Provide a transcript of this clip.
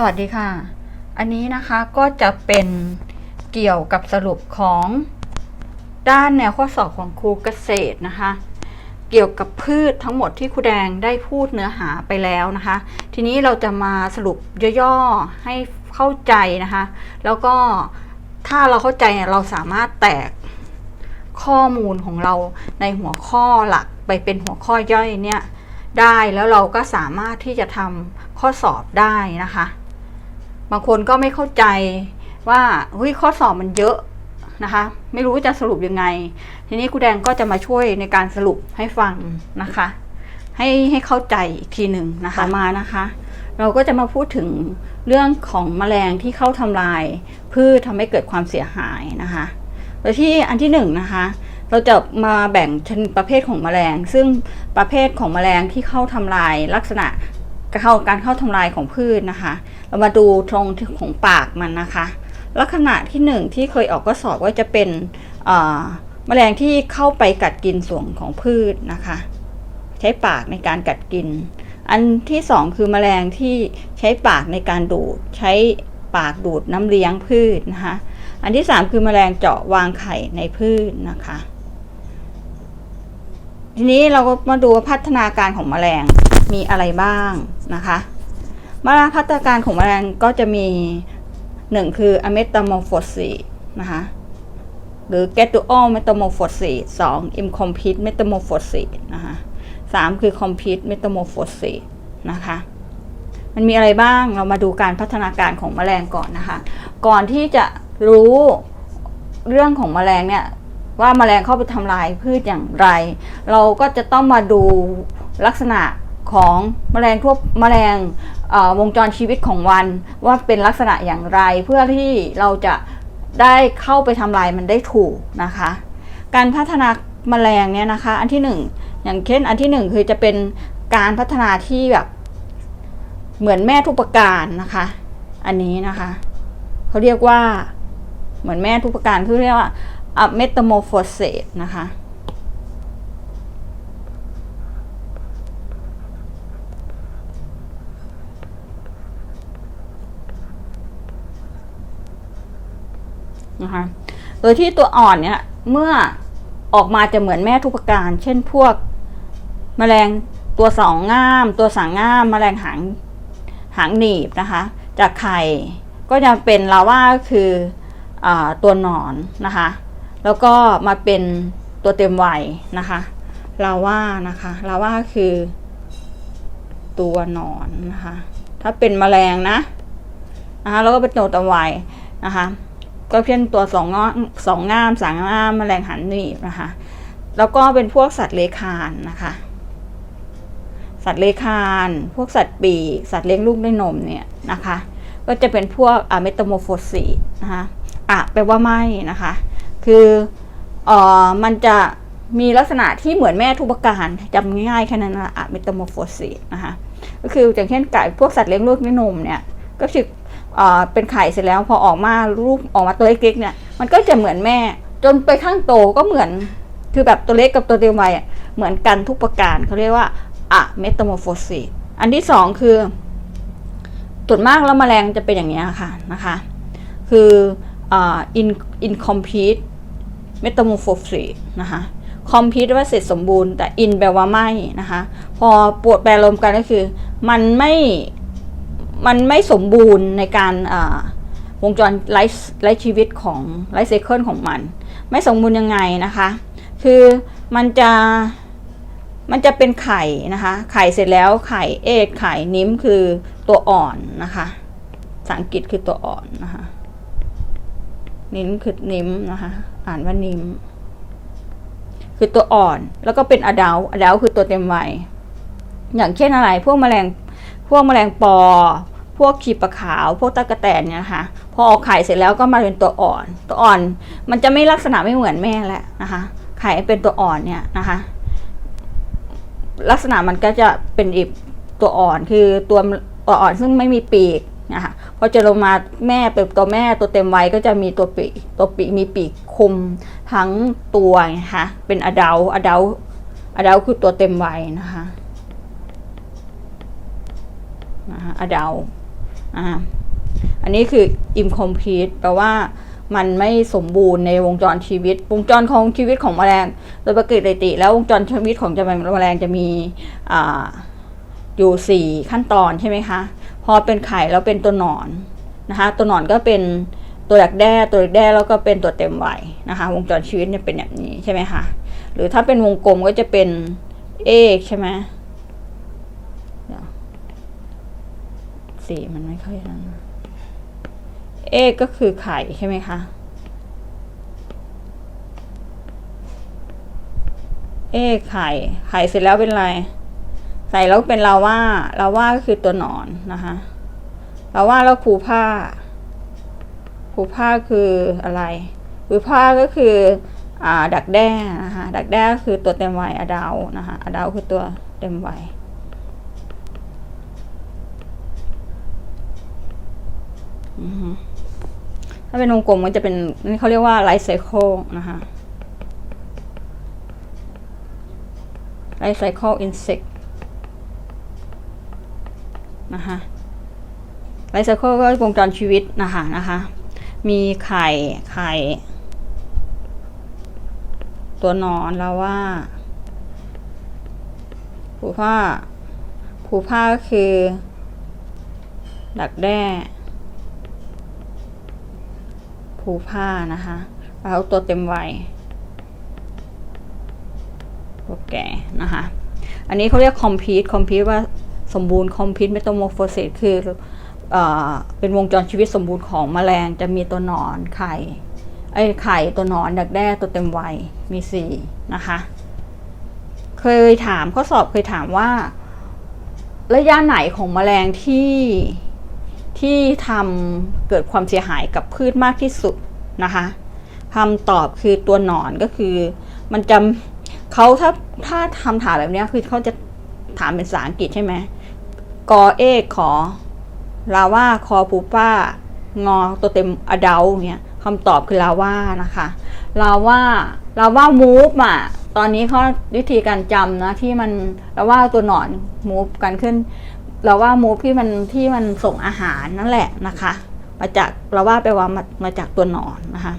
สวัสดีค่ะ อันนี้นะคะก็จะเป็นเกี่ยวกับสรุปของด้านแนวข้อสอบของครูเกษตรนะคะ เกี่ยวกับพืชทั้งหมดที่ครูแดงได้พูดเนื้อหาไปแล้วนะคะ ทีนี้เราจะมาสรุปย่อๆให้เข้าใจนะคะ แล้วก็ถ้าเราเข้าใจเนี่ยเราสามารถแตกข้อมูลของเราในหัวข้อหลักไปเป็นหัวข้อย่อยเนี่ยได้แล้วเราก็สามารถที่จะทำข้อสอบได้นะคะ บางคนก็ไม่เข้าใจว่าเฮ้ยข้อสอบมันเยอะนะคะ ไม่รู้จะสรุปยังไง ทีนี้ครูแดงก็จะมาช่วยในการสรุปให้ฟังนะคะ ให้ให้เข้าใจอีกทีหนึ่งนะคะมานะคะ เราก็จะมาพูดถึงเรื่องของแมลงที่เข้าทำลายพืชทำให้เกิดความเสียหายนะคะโดยที่อันที่หนึ่งนะคะ เราจะมาแบ่งชนิดประเภทของแมลง ซึ่งประเภทของแมลงที่เข้าทำลายลักษณะ เข้าการเข้าทำลายของพืชนะคะ เรามาดูตรงของปากมันนะคะ ลักษณะที่หนึ่งที่เคยออกก็สอบว่าจะเป็นเอ่อแมลงที่เข้าไปกัดกินส่วนของพืชนะคะ ใช้ปากในการกัดกิน อันที่สองคือแมลงที่ใช้ปากในการดูด ใช้ปากดูดน้ำเลี้ยงพืชนะคะ อันที่สามคือแมลงเจาะวางไข่ในพืชนะคะ ทีนี้เราก็มาดูพัฒนาการของแมลงมีอะไรบ้าง นะคะมาพัฒนาการของแมลงก็จะมีหนึ่งคือ a m e t a m o r p h o s i s นะคะหรือ gradual metamorphosis สอง incomplete metamorphosis นะคะสามคือ complete metamorphosis นะคะ มันมีอะไรบ้าง เรามาดูการพัฒนาการของแมลงก่อนนะคะ ก่อนที่จะรู้เรื่องของแมลงเนี่ย ว่าแมลงเข้าไปทำลายพืชอย่างไร เราก็จะต้องมาดูลักษณะ ของแมลงทั่วแมลงวงจรชีวิตของวันว่าเป็นลักษณะอย่างไร เพื่อที่เราจะได้เข้าไปทำลายมันได้ถูกนะคะ การพัฒนาแมลงเนี่ยนะคะ อันที่หนึ่งอย่างเช่นอันที่หนึ่งคือจะเป็นการพัฒนาที่แบบเหมือนแม่ทุกประการนะคะ อันนี้นะคะเขาเรียกว่าเหมือนแม่ทุกประการคือเรียกว่าเมตาโมโฟเซตนะคะ นะคะ โดยที่ตัวอ่อนเนี่ยเมื่อออกมาจะเหมือนแม่ทุกประการ เช่นพวกมแมลงตัวสองง่าม ตัวสางง่ามมแมลงหางหางหนีบนะคะ จากไข่ก็จะเป็นลาว่าคืออตัวหนอนนะคะ แล้วก็มาเป็นตัวเต็มวัยนะคะลาว่านะคะลาว่าคือตัวหนอนนะคะ ถ้าเป็นแมลงนะนะคะแล้วก็เป็นตัวเต็มวัยนะคะ ก็เช่นตัวสองงอสองง่ามสามง่ามแมลงหันหนีบนะคะ แล้วก็เป็นพวกสัตว์เลื้อยคานนะคะ สัตว์เลื้อยคาน พวกสัตว์ปีกสัตว์เลี้ยงลูกด้วยนมเนี่ยนะคะ ก็จะเป็นพวกอะเมตาโมโฟสีนะคะอะแปลว่าไม่นะคะ คือเอ่อมันจะมีลักษณะที่เหมือนแม่ทุกประการจำง่ายๆแค่นั้นนะอะเมตาโมโฟสีนะคะก็คืออย่างเช่นไก่พวกสัตว์เลี้ยงลูกด้วยนมเนี่ยก็คือ เป็นไข่เสร็จแล้วพอออกมาลูกออกมาตัวเล็กๆเนี่ยมันก็จะเหมือนแม่ จนไปข้างโตก็เหมือนคือแบบตัวเล็กกับตัวเต็มวัยเหมือนกันทุกประการเขาเรียกว่าอะเมตาโมโฟซีอันที่สองคือส่วนมากแล้วแมลงจะเป็นอย่างนี้ค่ะนะคะ คืออ่า in incomplete metamorphosis นะคะ complete ว่าเสร็จสมบูรณ์แต่ in แปลว่าไม่นะคะ พอปวดแปลรวมกันก็คือ มันไม่ มันไม่สมบูรณ์ในการวงจรไลฟ์ไลฟ์ชีวิตของไลฟ์ไซเคิลของมัน ไม่สมบูรณ์ยังไงนะคะ คือมันจะมันจะเป็นไข่นะคะ ไข่เสร็จแล้วไข่เอดไข่นิ้มคือตัวอ่อนนะคะภาษาอังกฤษคือตัวอ่อนนะคะ นิ้มคือนิ้มนะคะ อ่านว่านิ้ม คือตัวอ่อน แล้วก็เป็นอดาวอดาวคือตัวเต็มวัย อย่างเช่นอะไร พวกแมลง พวกแมลงปอ พวกขีปะขาว พวกตะกะแตนเนี่ยนะคะพอออกไข่เสร็จแล้วก็มาเป็นตัวอ่อน ตัวอ่อน มันจะไม่ลักษณะไม่เหมือนแม่แล้วนะคะ ไข่เป็นตัวอ่อนเนี่ยนะคะ ลักษณะมันก็จะเป็นอีกตัวอ่อนคือตัวตัวอ่อนซึ่งไม่มีปีกนะคะพอจะลงมาแม่เป็นตัวแม่ตัวเต็มวัยก็จะมีตัวปีกตัวปีกมีปีกคุมทั้งตัวนะคะเป็นอดาอดาอดาคือตัวเต็มวัยนะคะ นะคะอดาอ่าอันนี้คือ incomplete แปลว่ามันไม่สมบูรณ์ในวงจรชีวิต วงจรของชีวิตของแมลง โดยปกติ แล้ววงจรชีวิตของแมลงจะมีอ่าอยู่สี่ขั้นตอนใช่ไหมคะ พอเป็นไข่แล้วเป็นตัวหนอนนะคะ ตัวหนอนก็เป็นตัวดักแด้ ตัวดักแด้แล้วก็เป็นตัวเต็มวัยนะคะ วงจรชีวิตเนี่ยเป็นแบบนี้ใช่ไหมคะ หรือถ้าเป็นวงกลมก็จะเป็นเอกใช่ไหมเดี๋ยว สีมันไม่ค่อยนั้นเอกก็คือไข่ใช่ไหมคะ เอกไข่ ไข่เสร็จแล้วเป็นอะไร ใส่แล้วเป็นลาว่าลาว่าก็คือตัวหนอนนะคะลาว่าแล้วผูผ้าผูผ้าคืออะไรผูผ้าก็คืออดักแด้นะคะ ดักแด้ก็คือตัวเต็มวัยอดาวนะคะอดาวคือตัวเต็มวัยอือฮึ ถ้าเป็นวงกลมมันจะเป็นนี่เขาเรียกว่าไลฟ์ไซเคิลนะคะไลฟ์ไซเคิลอินเสกนะคะไลฟ์ไซเคิลก็วงจรชีวิตนะคะนะคะ มีไข่ไข่ตัวนอนแล้วว่าผูผ้าผูผ้าก็คือ ดักแด้ ผูผ้านะคะแล้วตัวเต็มวัยตัวแก่นะคะ อันนี้เขาเรียก complete complete ว่าสมบูรณ์ complete metamorphosis คือเออเป็นวงจรชีวิตสมบูรณ์ของแมลงจะมีตัวหนอนไข่ไอ้ไข่ตัวหนอนดักแด้ตัวเต็มวัยมีสี่นะคะ เคยถามข้อสอบเคยถามว่า ระยะไหนของแมลงที่ ที่ทำเกิดความเสียหายกับพืชมากที่สุดนะคะคำตอบคือตัวหนอนก็คือ มันจะเขาถ้าถ้าทำถามแบบนี้คือเขาจะถามเป็นภาษาอังกฤษใช่ไหมกอเอขอลาว่าคอปูป้างอตัวเต็มอเดลเนี่ยคำตอบคือลาว่านะคะลาว่าลาว่ามูฟอะตอนนี้เขาวิธีการจำนะที่มันลาว่าตัวหนอนมูฟกันขึ้น เราว่ามูฟที่มันที่มันส่งอาหารนั่นแหละนะคะ มาจากเราว่าไปว่ามามาจากตัวหนอนนะคะ